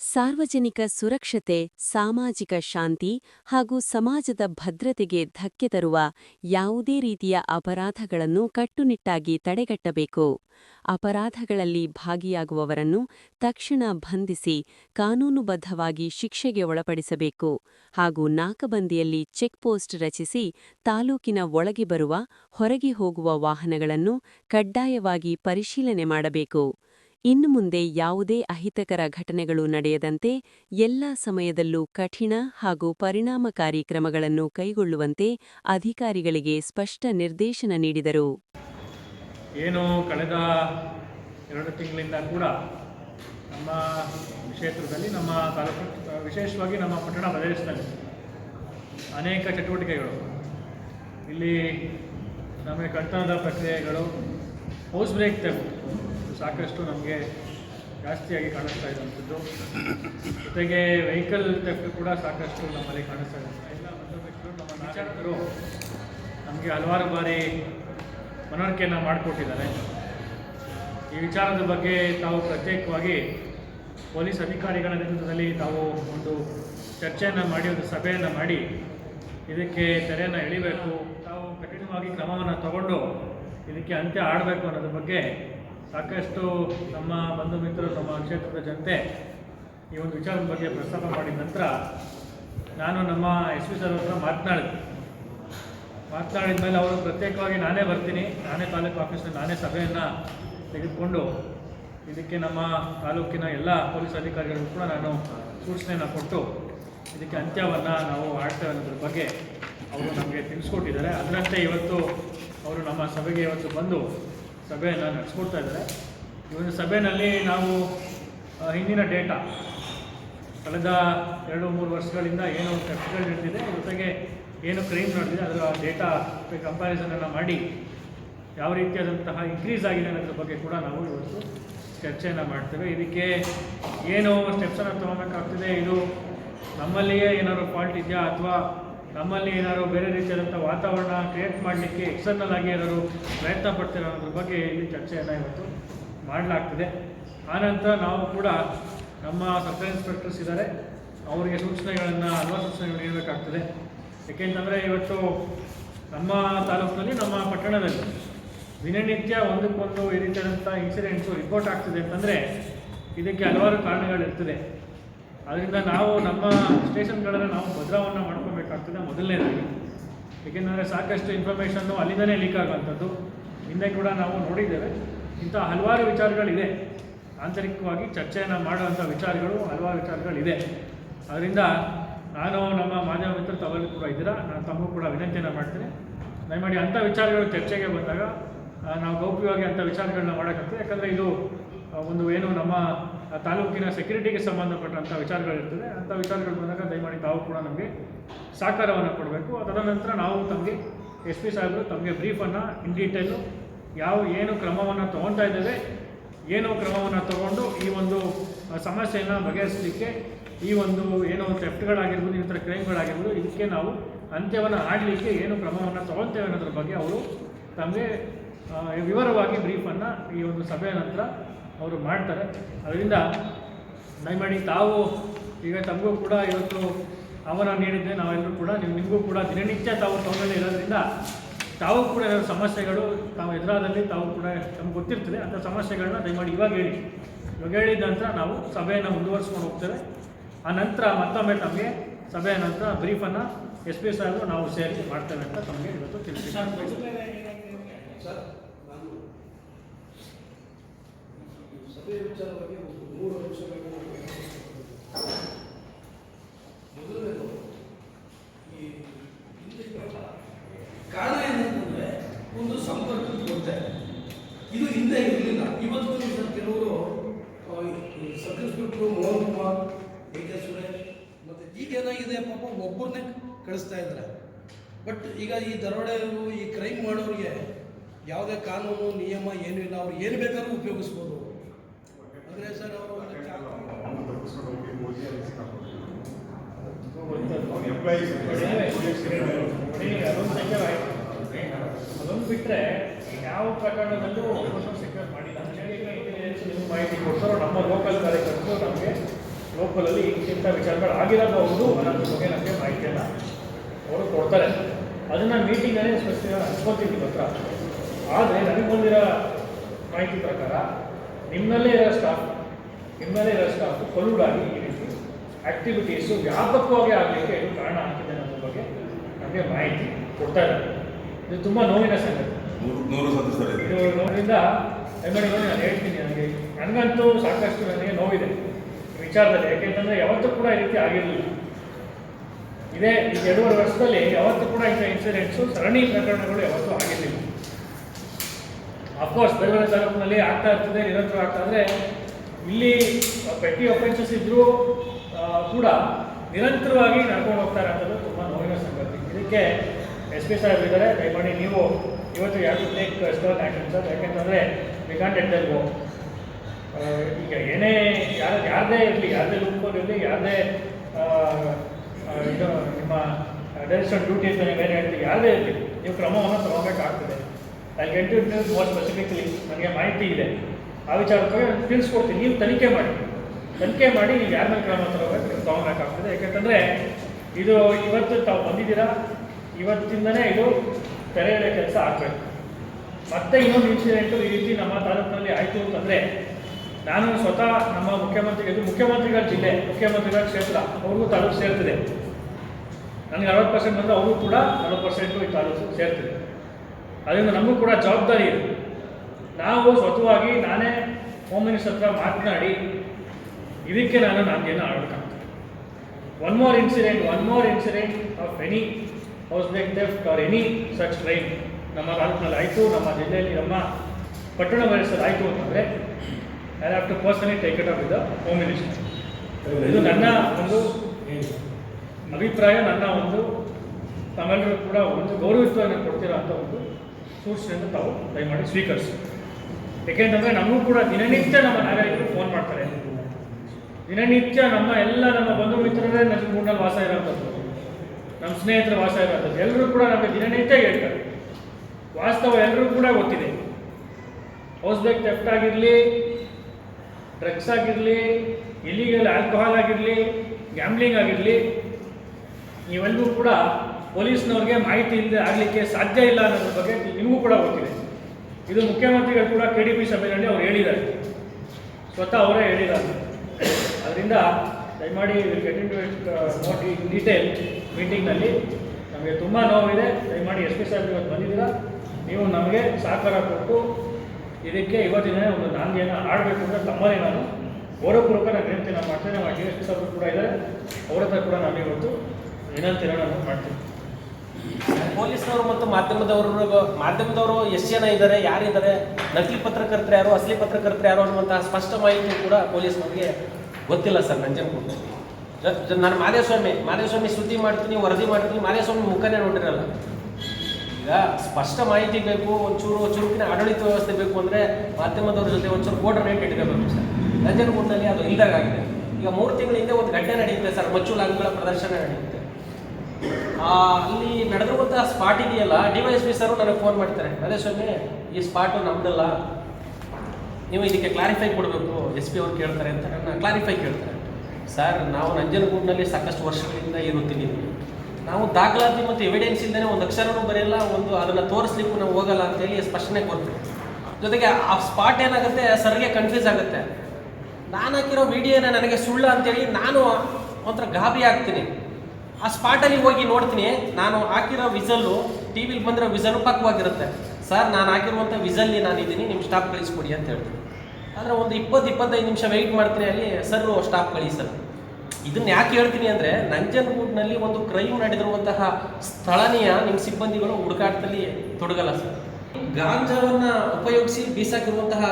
ಸಾರ್ವಜನಿಕ ಸುರಕ್ಷತೆ, ಸಾಮಾಜಿಕ ಶಾಂತಿ ಹಾಗೂ ಸಮಾಜದ ಭದ್ರತೆಗೆ ಧಕ್ಕೆ ತರುವ ಯಾವುದೇ ರೀತಿಯ ಅಪರಾಧಗಳನ್ನು ಕಟ್ಟುನಿಟ್ಟಾಗಿ ತಡೆಗಟ್ಟಬೇಕು. ಅಪರಾಧಗಳಲ್ಲಿ ಭಾಗಿಯಾಗುವವರನ್ನು ತಕ್ಷಣ ಬಂಧಿಸಿ ಕಾನೂನುಬದ್ಧವಾಗಿ ಶಿಕ್ಷೆಗೆ ಒಳಪಡಿಸಬೇಕು ಹಾಗೂ ನಾಕಬಂದಿಯಲ್ಲಿ ಚೆಕ್ಪೋಸ್ಟ್ ರಚಿಸಿ ತಾಲೂಕಿನ ಒಳಗೆ ಬರುವ ಹೊರಗೆ ಹೋಗುವ ವಾಹನಗಳನ್ನು ಕಡ್ಡಾಯವಾಗಿ ಪರಿಶೀಲನೆ ಮಾಡಬೇಕು. ಇನ್ನು ಮುಂದೆ ಯಾವುದೇ ಅಹಿತಕರ ಘಟನೆಗಳು ನಡೆಯದಂತೆ ಎಲ್ಲ ಸಮಯದಲ್ಲೂ ಕಠಿಣ ಹಾಗೂ ಪರಿಣಾಮಕಾರಿ ಕ್ರಮಗಳನ್ನು ಕೈಗೊಳ್ಳುವಂತೆ ಅಧಿಕಾರಿಗಳಿಗೆ ಸ್ಪಷ್ಟ ನಿರ್ದೇಶನ ನೀಡಿದರು. ಏನು ಕಳೆದ ಎರಡು ತಿಂಗಳಿಂದ ಕೂಡ ನಮ್ಮ ಕ್ಷೇತ್ರದಲ್ಲಿ, ನಮ್ಮ ತಾಲೂಕು, ವಿಶೇಷವಾಗಿ ನಮ್ಮ ಪಟ್ಟಣ ಪ್ರದೇಶದಲ್ಲಿ ಅನೇಕ ಚಟುವಟಿಕೆಗಳು. ಇಲ್ಲಿ ನಮಗೆ ಕಟ್ಟಡದ ಪ್ರಕ್ರಿಯೆಗಳು ಹೌಸ್ ಬ್ರೇಕ್ ತೆಗೆದು ಸಾಕಷ್ಟು ನಮಗೆ ಜಾಸ್ತಿಯಾಗಿ ಕಾಣಿಸ್ತಾ ಇರುವಂಥದ್ದು. ಜೊತೆಗೆ ವೆಹಿಕಲ್ ಟೆಫ್ಟ್ ಕೂಡ ಸಾಕಷ್ಟು ನಮ್ಮಲ್ಲಿ ಕಾಣಿಸ್ತಾ ಇದೆ. ಬಂದೋಬಸ್ತರು ನಮ್ಮ ನಮಗೆ ಹಲವಾರು ಬಾರಿ ಮನವರಿಕೆಯನ್ನು ಮಾಡಿಕೊಟ್ಟಿದ್ದಾರೆ. ಈ ವಿಚಾರದ ಬಗ್ಗೆ ತಾವು ಪ್ರತ್ಯೇಕವಾಗಿ ಪೊಲೀಸ್ ಅಧಿಕಾರಿಗಳ ನೇತೃತ್ವದಲ್ಲಿ ತಾವು ಒಂದು ಚರ್ಚೆಯನ್ನು ಮಾಡಿ, ಒಂದು ಸಭೆಯನ್ನು ಮಾಡಿ ಇದಕ್ಕೆ ತೆರೆಯನ್ನು ಎಳಿಬೇಕು, ತಾವು ಕಠಿಣವಾಗಿ ಕ್ರಮವನ್ನು ತಗೊಂಡು ಇದಕ್ಕೆ ಅಂತ್ಯ ಆಡಬೇಕು ಅನ್ನೋದ್ರ ಬಗ್ಗೆ ಸಾಕಷ್ಟು ನಮ್ಮ ಬಂಧು ಮಿತ್ರರು, ನಮ್ಮ ಕ್ಷೇತ್ರದ ಜನತೆ ಈ ಒಂದು ವಿಚಾರದ ಬಗ್ಗೆ ಪ್ರಸ್ತಾಪ ಮಾಡಿದ ನಂತರ ನಾನು ನಮ್ಮ ಎಸ್ ವಿ ಸರ್ ಹತ್ರ ಮಾತನಾಡಿದೆ. ಮಾತನಾಡಿದ ಮೇಲೆ ಅವರು ಪ್ರತ್ಯೇಕವಾಗಿ ನಾನೇ ಬರ್ತೀನಿ, ನಾನೇ ತಾಲೂಕು ಆಫೀಸ್ನಲ್ಲಿ ನಾನೇ ಸಭೆಯನ್ನು ತೆಗೆದುಕೊಂಡು ಇದಕ್ಕೆ ನಮ್ಮ ತಾಲೂಕಿನ ಎಲ್ಲ ಪೊಲೀಸ್ ಅಧಿಕಾರಿಗಳಿಗೂ ಕೂಡ ನಾನು ಸೂಚನೆಯನ್ನು ಕೊಟ್ಟು ಇದಕ್ಕೆ ಅಂತ್ಯವನ್ನು ನಾವು ಆಡ್ತೇವೆ ಅನ್ನೋದ್ರ ಬಗ್ಗೆ ಅವರು ನಮಗೆ ತಿಳಿಸ್ಕೊಟ್ಟಿದ್ದಾರೆ. ಅದರಂತೆ ಇವತ್ತು ಅವರು ನಮ್ಮ ಸಭೆಗೆ ಇವತ್ತು ಬಂದು ಸಭೆಯನ್ನು ನಡೆಸ್ಕೊಡ್ತಾ ಇದ್ದಾರೆ. ಈ ಸಭೆಯಲ್ಲಿ ನಾವು ಹಿಂದಿನ ಡೇಟಾ, ಕಳೆದ ಎರಡು ಮೂರು ವರ್ಷಗಳಿಂದ ಏನು ಖರ್ಚುಗಳು ನಡೆದಿದೆ, ಜೊತೆಗೆ ಏನು ಕ್ರೈಮ್ ನಡೆದಿದೆ, ಅದರ ಡೇಟಾ ಕಂಪ್ಯಾರಿಸನನ್ನು ಮಾಡಿ ಯಾವ ರೀತಿಯಾದಂತಹ ಇನ್ಕ್ರೀಸ್ ಆಗಿದೆ ಅನ್ನೋದ್ರ ಬಗ್ಗೆ ಕೂಡ ನಾವು ಇವತ್ತು ಚರ್ಚೆಯನ್ನು ಮಾಡ್ತೇವೆ. ಇದಕ್ಕೆ ಏನು ಸ್ಟೆಪ್ಸನ್ನು ತೊಗೊಬೇಕಾಗ್ತದೆ ಇದು ನಮ್ಮಲ್ಲಿಯೇ ಏನಾದರೂ ಫಾಲ್ಟ್ ಇದೆಯಾ ಅಥವಾ ನಮ್ಮಲ್ಲಿ ಏನಾದ್ರು ಬೇರೆ ರೀತಿಯಾದಂಥ ವಾತಾವರಣ ಕ್ರಿಯೇಟ್ ಮಾಡಲಿಕ್ಕೆ ಎಕ್ಸ್ಟರ್ನಲ್ ಆಗಿ ಏನಾದ್ರು ಪ್ರಯತ್ನ ಪಡ್ತೀರಾ ಅನ್ನೋದ್ರ ಬಗ್ಗೆ ಇಲ್ಲಿ ಚರ್ಚೆಯನ್ನು ಇವತ್ತು ಮಾಡಲಾಗ್ತಿದೆ. ಆನಂತರ ನಾವು ಕೂಡ ನಮ್ಮ ಸಬ್ ಇನ್ಸ್ಪೆಕ್ಟರ್ಸ್ ಇದ್ದಾರೆ ಅವರಿಗೆ ಸೂಚನೆಗಳನ್ನು, ಹಲವಾರು ಸೂಚನೆಗಳು ನೀಡಬೇಕಾಗ್ತದೆ ಏಕೆಂತಂದರೆ ಇವತ್ತು ನಮ್ಮ ತಾಲೂಕಿನಲ್ಲಿ, ನಮ್ಮ ಪಟ್ಟಣದಲ್ಲಿ ದಿನನಿತ್ಯ ಒಂದಕ್ಕೊಂದು ಈ ರೀತಿಯಾದಂಥ ಇನ್ಸಿಡೆಂಟ್ಸು ರಿಪೋರ್ಟ್ ಆಗ್ತದೆ ಅಂತಂದರೆ ಇದಕ್ಕೆ ಹಲವಾರು ಕಾರಣಗಳಿರ್ತದೆ. ಅದರಿಂದ ನಾವು ನಮ್ಮ ಸ್ಟೇಷನ್ಗಳನ್ನು ನಾವು ಭದ್ರವನ್ನು ಮಾಡ್ಕೋಬೇಕಾಗ್ತದೆ ಮೊದಲನೇದಾಗಿ. ಏಕೆಂದರೆ ಸಾಕಷ್ಟು ಇನ್ಫಾರ್ಮೇಷನ್ನು ಅಲ್ಲಿಂದನೇ ಲೀಕ್ ಆಗುವಂಥದ್ದು. ಹಿಂದೆ ಕೂಡ ನಾವು ನೋಡಿದ್ದೇವೆ. ಇಂಥ ಹಲವಾರು ವಿಚಾರಗಳಿದೆ. ಆಂತರಿಕವಾಗಿ ಚರ್ಚೆಯನ್ನು ಮಾಡುವಂಥ ವಿಚಾರಗಳು, ಹಲವಾರು ವಿಚಾರಗಳಿದೆ. ಅದರಿಂದ ನಾನು ನಮ್ಮ ಮಾಧ್ಯಮ ಮಿತ್ರರು ತಾವೆಲ್ಲರೂ ಕೂಡ ಇದ್ದೀರಾ? ನಾನು ತಮಗೂ ಕೂಡ ವಿನಂತಿಯನ್ನು ಮಾಡ್ತೀನಿ. ದಯಮಾಡಿ ಅಂಥ ವಿಚಾರಗಳು ಚರ್ಚೆಗೆ ಬಂದಾಗ ನಾವು ಗೌಪ್ಯವಾಗಿ ಅಂಥ ವಿಚಾರಗಳನ್ನ ಮಾಡೋಕ್ಕಾಗ್ತದೆ ಯಾಕಂದರೆ ಇದು ಒಂದು ಏನು ನಮ್ಮ ತಾಲೂಕಿನ ಸೆಕ್ಯೂರಿಟಿಗೆ ಸಂಬಂಧಪಟ್ಟಂಥ ವಿಚಾರಗಳಿರ್ತದೆ ಅಂಥ ವಿಚಾರಗಳು ಬಂದಾಗ ದಯಮಾಡಿ ತಾವು ಕೂಡ ನಮಗೆ ಸಹಕಾರವನ್ನು ಕೊಡಬೇಕು. ತದನಂತರ ನಾವು ತಮಗೆ ಎಸ್ ಪಿ ಸಾಹೇಬರು ತಮಗೆ ಬ್ರೀಫನ್ನು ಇನ್ ಡೀಟೇಲು ಯಾವ ಏನು ಕ್ರಮವನ್ನು ತೊಗೊಳ್ತಾ ಇದ್ದೇವೆ, ಏನು ಕ್ರಮವನ್ನು ತಗೊಂಡು ಈ ಒಂದು ಸಮಸ್ಯೆಯನ್ನು ಬಗೆಹರಿಸಲಿಕ್ಕೆ ಈ ಒಂದು ಏನು ಥೆಫ್ಟ್ಗಳಾಗಿರ್ಬೋದು ಥರ ಕ್ರೈಮ್ಗಳಾಗಿರ್ಬೋದು ಇದಕ್ಕೆ ನಾವು ಅಂತ್ಯವನ್ನು ಆಡಲಿಕ್ಕೆ ಏನು ಕ್ರಮವನ್ನು ತೊಗೊಳ್ತೇವೆ ಅನ್ನೋದ್ರ ಬಗ್ಗೆ ಅವರು ತಮಗೆ ವಿವರವಾಗಿ ಬ್ರೀಫನ್ನು ಈ ಒಂದು ಸಭೆಯ ನಂತರ ಅವರು ಮಾಡ್ತಾರೆ. ಅದರಿಂದ ದಯಮಾಡಿ ತಾವು ಈಗ ತಮಗೂ ಕೂಡ ಇವತ್ತು ಅವನ ನೀಡಿದ್ದೆ ನಾವೆಲ್ಲರೂ ಕೂಡ. ನೀವು ನಿಮಗೂ ಕೂಡ ದಿನನಿತ್ಯ ತಾವು ತೊಂದರೆ ಇರೋದ್ರಿಂದ ತಾವು ಕೂಡ ಏನಾದ್ರು ಸಮಸ್ಯೆಗಳು ತಾವು ಎದುರಾದಲ್ಲಿ ತಾವು ಕೂಡ ನಮ್ಗೆ ಗೊತ್ತಿರ್ತದೆ. ಅಂಥ ಸಮಸ್ಯೆಗಳನ್ನ ದಯಮಾಡಿ ಇವಾಗ ಹೇಳಿ. ಇವಾಗ ಹೇಳಿದ ನಂತರ ನಾವು ಸಭೆಯನ್ನು ಮುಂದುವರಿಸ್ಕೊಂಡು ಹೋಗ್ತೇವೆ. ಆ ನಂತರ ಮತ್ತೊಮ್ಮೆ ತಮಗೆ ಸಭೆಯ ನಂತರ ಬ್ರೀಫನ್ನು ಎಸ್ ಪಿ ಸಾಹೇಬರು ನಾವು ಸೇರಿ ಮಾಡ್ತೇವೆ ಅಂತ ತಮಗೆ ಇವತ್ತು ತಿಳಿಸ್ತೀನಿ ಸರ್ ನಾನು ಸಭೆ ವಿಚಾರವಾಗಿ ಒಂದು ಮೂರು ಅಂಶಗಳನ್ನು ಮೊದಲನೇದು ಈ ಹಿಂದೆ ಕಾರಣ ಏನಂತಂದ್ರೆ ಒಂದು ಸಂಪರ್ಕ ಕೊರತೆ ಇದು ಹಿಂದೆ ಇರಲಿಲ್ಲ ಇವತ್ತು ಸರ್ ಕೆಲವರು inspector Mohan Kumar D K Suresh ಮತ್ತು ಈಗ ಏನಾಗಿದೆ ಪಾಪ ಒಬ್ಬರನ್ನೇ ಕಳಿಸ್ತಾ ಇದ್ದಾರೆ ಬಟ್ ಈಗ ಈ ದರೋಡೆಯವರು ಈ ಕ್ರೈಮ್ ಮಾಡೋರಿಗೆ ಯಾವುದೇ ಕಾನೂನು ನಿಯಮ ಏನೂ ಇಲ್ಲ ಅವ್ರು ಏನು ಬೇಕಾದ್ರೂ ಉಪಯೋಗಿಸ್ಬೋದು ಅಂದರೆ ಸರ್ ಅವರು ಒಂದು ಅದೊಂದು ಬಿಟ್ಟರೆ ಯಾವ ಪ್ರಕರಣದಲ್ಲೂ ಸೆಕ್ಯೂರ್ ಮಾಡಿಲ್ಲ. ಮಾಹಿತಿ ಕೊಡ್ತಾರೋ ನಮ್ಮ ಲೋಕಲ್ ಕಾರ್ಯಕರ್ತರು ನಮಗೆ ಲೋಕಲಲ್ಲಿ ಇಂಥ ವಿಚಾರಗಳು ಆಗಿರಬಹುದು ಅನ್ನೋದ್ರ ಬಗ್ಗೆ ನಮಗೆ ಮಾಹಿತಿಯನ್ನು ಅವರು ಕೊಡ್ತಾರೆ. ಅದನ್ನು ಮೀಟಿಂಗಲ್ಲಿ ಸ್ಪಷ್ಟ ಹಂಚ್ಕೊತೀವಿ ಹತ್ರ ಆದರೆ ನನಗೆ ಬಂದಿರೋ ಮಾಹಿತಿ ಪ್ರಕಾರ ನಿಮ್ಮಲ್ಲೇ ಇರೋ ಸ್ಟಾಫ್ ನಿಮ್ಮಲ್ಲೇ ಇರೋ ಸ್ಟಾಫ್ ಕೊಲೂಡಾಗಿ ಈ ರೀತಿ ಆ್ಯಕ್ಟಿವಿಟೀಸು ವ್ಯಾಪಕವಾಗಿ ಆಗಲಿಕ್ಕೆ ಇದು ಕಾರಣ ಆಗ್ತಿದೆ ಅನ್ನೋದ್ರ ಬಗ್ಗೆ ನಮಗೆ ಮಾಹಿತಿ ಕೊಡ್ತಾ ಇದ್ದಾರೆ. ಇದು ತುಂಬ ನೋವಿನ ಸಂಗತಿ. ಇದು. ದಯಮಾಡಿ ನೋಡಿ ನಾನು ಹೇಳ್ತೀನಿ ನನಗೆ ನನಗಂತೂ ಸಾಕಷ್ಟು ನನಗೆ ನೋವಿದೆ. ಈ ವಿಚಾರದಲ್ಲಿ ಯಾಕೆಂತಂದರೆ ಯಾವತ್ತೂ ಕೂಡ ಈ ರೀತಿ ಆಗಿರಲಿಲ್ಲ. ಇದೇ ಈ ಎರಡೂವರೆ ವರ್ಷದಲ್ಲಿ ಯಾವತ್ತೂ ಕೂಡ ಇಂಥ ಇನ್ಸಿಡೆಂಟ್ಸು ಸರಣಿ ಪ್ರಕರಣಗಳು ಯಾವತ್ತೂ ಆಗಿರಲಿಲ್ಲ. ಅಫ್ಕೋರ್ಸ್ ಬೇರೆ ಬೇರೆ ತಾಲೂಕಿನಲ್ಲಿ ಆಗ್ತಾ ಇರ್ತದೆ, ನಿರಂತರ ಆಗ್ತಾ ಅಂದರೆ ಇಲ್ಲಿ ಪೆಟ್ಟಿ ಒಫೆನ್ಸಸ್ ಇದ್ದರೂ ಕೂಡ ನಿರಂತರವಾಗಿ ನಡ್ಕೊಂಡು ಹೋಗ್ತಾರೆ ಅನ್ನೋದು ತುಂಬ ನೋವಿನ ಸಂಗತಿ. ಇದಕ್ಕೆ ಎಸ್ ಪಿ ಸಾಹೇಬ್ ಇದ್ದಾರೆ. ದಯಮಾಡಿ ನೀವು ಇವತ್ತು ಯಾರು ಟೇಕ್ ಸ್ಟೋನ್ ಆ್ಯಕ್ಷನ್ ಸರ್ ಯಾಕೆಂತಂದರೆ we can't let that go ಈಗ ಏನೇ ಯಾರು, ಯಾರದೇ ಇರಲಿ, ಯಾರದೇ ಲುಕ್ಕೋಲ್ ಇರಲಿ, ಯಾರದೇ ಇದು ನಿಮ್ಮ ಡೈರೆಕ್ಷನ್ ಡ್ಯೂಟಿ ಅಂತ ನೀವೇನು ಹೇಳ್ತೀವಿ, ಯಾರದೇ ಇರಲಿ, ನೀವು ಕ್ರಮವನ್ನು ತಗೋಬೇಕಾಗ್ತದೆ ಅಲ್ಲಿ ಗೆಟ್ ಟು ಮೋರ್ ಸ್ಪೆಸಿಫಿಕ್ಲಿ ನನಗೆ ಮಾಹಿತಿ ಇದೆ. ಆ ವಿಚಾರಕ್ಕಾಗಿ ನಾನು ನಾನು ತಿಳಿಸ್ಕೊಡ್ತೀನಿ ನೀವು ತನಿಖೆ ಮಾಡಿ. ತನಿಖೆ ಮಾಡಿ ನೀವು ಯಾರ ಮೇಲೆ ಕ್ರಮ ತಗೋಬೇಕು ನೀವು ತಗೋಬೇಕಾಗ್ತದೆ ಯಾಕೆಂತಂದರೆ ಇದು ಇವತ್ತು ತಾವು ಬಂದಿದ್ದೀರಾ? ಇವತ್ತಿಂದನೇ ಇದು ತೆರೆ ಕೆಲಸ ಆಗಬೇಕು. ಮತ್ತೆ ಇನ್ನೊಂದು ಇನ್ಸಿಡೆಂಟು ಈ ರೀತಿ ನಮ್ಮ ತಾಲೂಕಿನಲ್ಲಿ ಆಯಿತು ಅಂತಂದರೆ, ನಾನು ಸ್ವತಃ ನಮ್ಮ ಮುಖ್ಯಮಂತ್ರಿಗಳು ಮುಖ್ಯಮಂತ್ರಿಗಳ ಜಿಲ್ಲೆ, ಮುಖ್ಯಮಂತ್ರಿಗಳ ಕ್ಷೇತ್ರ, ಅವ್ರಿಗೂ ತಾಲೂಕು ಸೇರ್ತಿದೆ. ನನಗೆ ಅರವತ್ತು ಪರ್ಸೆಂಟ್ ಬಂದರೆ ಅವರು ಕೂಡ ನಲವತ್ತು ಪರ್ಸೆಂಟು ಈ ತಾಲೂಕು ಸೇರ್ತಿದೆ. ಅದರಿಂದ ನಮಗೂ ಕೂಡ ಜವಾಬ್ದಾರಿ ಇದೆ. ನಾವು ಸ್ವತಃವಾಗಿ ನಾನೇ ಹೋಮ್ ಮಿನಿಸ್ಟರ್ ಹತ್ರ ಮಾತನಾಡಿ, ಇದಕ್ಕೆ ನಾನು ನಾಂದಿಯನ್ನು ಆಡಬೇಕಾಗ್ತದೆ. One more incident one more incident of any house break theft or any such crime ನಮ್ಮ ತಾಲೂಕಿನಲ್ಲಿ ಆಯಿತು, ನಮ್ಮ ಜಿಲ್ಲೆಯಲ್ಲಿ ನಮ್ಮ ಪಟ್ಟಣ ವಯಸ್ಸಲ್ಲಿ ಆಯಿತು ಅಂತಂದರೆ I have to personally take it up with the home minister ಇದು ನನ್ನ ಒಂದು ಅಭಿಪ್ರಾಯ, ನನ್ನ ಒಂದು ತಾವೆಲ್ಲರೂ ಕೂಡ ಒಂದು ಗೌರವಿತ್ವವನ್ನು ಕೊಡ್ತಿರೋ ಅಂತ ಒಂದು ಸೂಚನೆಯನ್ನು ತಾವು ದಯಮಾಡಿ ಸ್ವೀಕರಿಸಿ. ಏಕೆಂತಂದರೆ ನಮಗೂ ಕೂಡ ದಿನನಿತ್ಯ ನಮ್ಮ ನಾಗರಿಕರು ಫೋನ್ ಮಾಡ್ತಾರೆ. ದಿನನಿತ್ಯ ನಮ್ಮ ಎಲ್ಲ ನಮ್ಮ ಬಂಧು ಮಿತ್ರರೇ ನಮ್ಮ ಮೂರ್ನಲ್ಲಿ ವಾಸ ಇರೋಂಥದ್ದು ನಮ್ಮ ಸ್ನೇಹಿತರ ವಾಸ ಇರೋಂಥದ್ದು ಎಲ್ಲರೂ ಕೂಡ ನಮಗೆ ದಿನನಿತ್ಯ ಹೇಳ್ತಾರೆ. ವಾಸ್ತವ ಎಲ್ಲರೂ ಕೂಡ ಗೊತ್ತಿದೆ. ಹೌಸ್ ಬೇಕ್ ಥೆಫ್ಟ್ ಆಗಿರಲಿ ಡ್ರಗ್ಸ್ ಆಗಿರಲಿ ಇಲ್ಲಿಗಲ್ ಆಲ್ಕೋಹಾಲ್ ಆಗಿರಲಿ ಗ್ಯಾಮ್ಲಿಂಗ್ ಆಗಿರಲಿ ಇವೆಲ್ಲರೂ ಕೂಡ ಪೊಲೀಸ್ನವ್ರಿಗೆ ಮಾಹಿತಿ ಇಲ್ಲದೆ ಆಗಲಿಕ್ಕೆ ಸಾಧ್ಯ ಇಲ್ಲ ಅನ್ನೋದ್ರ ಬಗ್ಗೆ ನಿಮಗೂ ಕೂಡ ಗೊತ್ತಿದೆ. ಇದು ಮುಖ್ಯಮಂತ್ರಿಗಳು ಕೂಡ ಕೆ ಡಿ ಪಿ ಸಭೆಯಲ್ಲಿ ಅವ್ರು ಹೇಳಿದ್ದಾರೆ. ಸ್ವತಃ ಅವರೇ ಹೇಳಿದ್ದಾರೆ. ಅದರಿಂದ ದಯಮಾಡಿ get in to note in detail ಮೀಟಿಂಗ್ನಲ್ಲಿ ನಮಗೆ ತುಂಬ ನೋವಿದೆ. ದಯಮಾಡಿ ಎಸ್ ಪಿ ಸಾಹೇಬ್ ಇವತ್ತು ಬಂದಿದ್ದೀರಾ? ನೀವು ನಮಗೆ ಸಹಕಾರ ಕೊಟ್ಟು ಇದಕ್ಕೆ ಇವತ್ತಿನ ಒಂದು ನಾಂದಿಯನ್ನು ಆಡಬೇಕು ಅಂತ ತಮ್ಮಲ್ಲಿ ನಾನು. ಗೌರವಪೂರ್ವಕ ನಾನು ವಿನಂತಿನ ಮಾಡ್ತೇನೆ. ನಮ್ಮ ಡಿ ಎಸ್ ಪಿ ಸಾಹೇಬರು ಕೂಡ ಇದ್ದಾರೆ. ಅವರ ಹತ್ರ ಕೂಡ ನಾನು ಇವತ್ತು ವಿನಂತಿನ ನಾನು ಮಾಡ್ತೀನಿ. ಪೊಲೀಸ್ನವರು ಮತ್ತು ಮಾಧ್ಯಮದವರು ಮಾಧ್ಯಮದವರು ಎಷ್ಟು ಜನ ಇದ್ದಾರೆ ಯಾರಿದ್ದಾರೆ ನಕಲಿ ಪತ್ರಕರ್ತರು ಯಾರು, ಅಸಲಿ ಪತ್ರಕರ್ತರು ಯಾರು ಅನ್ನುವಂತಹ ಸ್ಪಷ್ಟ ಮಾಹಿತಿ ಕೂಡ ಪೊಲೀಸ್ನವ್ರಿಗೆ ಗೊತ್ತಿಲ್ಲ ಸರ್ ನಂಜನಗೂಡು ನಾನು ಮಾದೇಸ್ವಾಮಿ ಮಾದೇಸ್ವಾಮಿ ಸುದ್ದಿ ಮಾಡ್ತೀನಿ, ವರದಿ ಮಾಡ್ತೀನಿ, ಮಾದೇಸ್ವಾಮಿ ಮುಖನೇ ನೋಡಿರಲ್ಲ. ಈಗ ಸ್ಪಷ್ಟ ಮಾಹಿತಿ ಬೇಕು, ಒಂಚೂರು ಚುರುಕಿನ ಆಡಳಿತ ವ್ಯವಸ್ಥೆ ಬೇಕು ಅಂದರೆ ಮಾಧ್ಯಮದವ್ರ ಜೊತೆ ಒಂಚೂರು ಕೋರ್ಡಿನೇಟ್ ಇಟ್ಕೋಬೇಕು ಸರ್. ನಂಜನಗೂಡಿನಲ್ಲಿ ಅದು ಇಲ್ದಾಗಾಗಿದೆ. ಈಗ ಮೂರು ತಿಂಗಳ ಹಿಂದೆ ಒಂದು ಘಟನೆ ನಡೆಯುತ್ತೆ ಸರ್, ಮಚ್ಚು ಪ್ರದರ್ಶನ ನಡೆಯುತ್ತೆ ಅಲ್ಲಿ ನಡೆದಿರುವಂತಹ ಸ್ಪಾಟ್ ಇದೆಯಲ್ಲ D Y S P sir ನನಗೆ ಫೋನ್ ಮಾಡ್ತಾರೆ. ಅದೇ ಸ್ವಾಮಿ ಈ ಸ್ಪಾಟ್ ನಮ್ದಲ್ಲ, ನೀವು ಇದಕ್ಕೆ ಕ್ಲಾರಿಫೈ ಕೊಡಬೇಕು ಎಸ್ ಪಿ ಅವ್ರು ಕೇಳ್ತಾರೆ ಅಂತ ನಾನು ಕ್ಲಾರಿಫೈ ಕೇಳ್ತಾರೆ ಸರ್ ನಾವು ನಂಜನಗೂಡಿನಲ್ಲಿ ಸಾಕಷ್ಟು ವರ್ಷಗಳಿಂದ ಇರುತ್ತೀವಿ ನಾವು ದಾಖಲಾತಿ ಮತ್ತು ಎವಿಡೆನ್ಸ್ ಇಲ್ಲದೇ ಒಂದು ಅಕ್ಷರನೂ ಬರೆಯಲ್ಲ, ಒಂದು ಅದನ್ನು ತೋರಿಸ್ಲಿಕ್ಕೂ ನಾವು ಹೋಗಲ್ಲ ಅಂತೇಳಿ ಸ್ಪಷ್ಟನೆ ಕೊಡ್ತೀವಿ ಜೊತೆಗೆ ಆ ಸ್ಪಾಟ್ ಏನಾಗುತ್ತೆ ಸರ್ಗೆ ಕನ್ಫ್ಯೂಸ್ ಆಗುತ್ತೆ. ನಾನು ಹಾಕಿರೋ ವಿಡಿಯೋನ ನನಗೆ ಸುಳ್ಳ ಅಂತೇಳಿ ನಾನು ಒಂಥರ ಗಾಬರಿ ಆಗ್ತೀನಿ. ಆ ಸ್ಪಾಟಲ್ಲಿ ಹೋಗಿ ನೋಡ್ತೀನಿ. ನಾನು ಹಾಕಿರೋ ವಿಸಲ್ಲು ಟಿ ವಿಲಿ ಬಂದಿರೋ ವಿಸಲ್ಲು ಪಕ್ವಾಗಿರುತ್ತೆ. ಸರ್ ನಾನು ಹಾಕಿರುವಂಥ ವಿಸಲ್ಲಿ ನಾನು ಇದ್ದೀನಿ ನಿಮ್ಮ ಸ್ಟಾಪ್ ಕಳಿಸ್ಕೊಡಿ ಅಂತ ಹೇಳ್ತೀನಿ ಆದರೆ ಒಂದು ಇಪ್ಪತ್ತು, ಇಪ್ಪತ್ತೈದು ನಿಮಿಷ ವೆಯ್ಟ್ ಮಾಡ್ತೀನಿ ಅಲ್ಲಿ ಸರ್ ಸ್ಟಾಪ್ ಕಳಿಸಲ್ಲ ಇದನ್ನ ಯಾಕೆ ಹೇಳ್ತೀನಿ ಅಂದರೆ, ನಂಜನಗೂಡಿನಲ್ಲಿ ಒಂದು ಕ್ರೈಮ್ ನಡೆದಿರುವಂತಹ ಸ್ಥಳನೀಯ ನಿಮ್ಮ ಸಿಬ್ಬಂದಿಗಳು ಹುಡುಕಾಟದಲ್ಲಿ ತೊಡಗಲ್ಲ ಸರ್ ಗಾಂಜಾವನ್ನು ಉಪಯೋಗಿಸಿ ಬೀಸಾಕಿರುವಂತಹ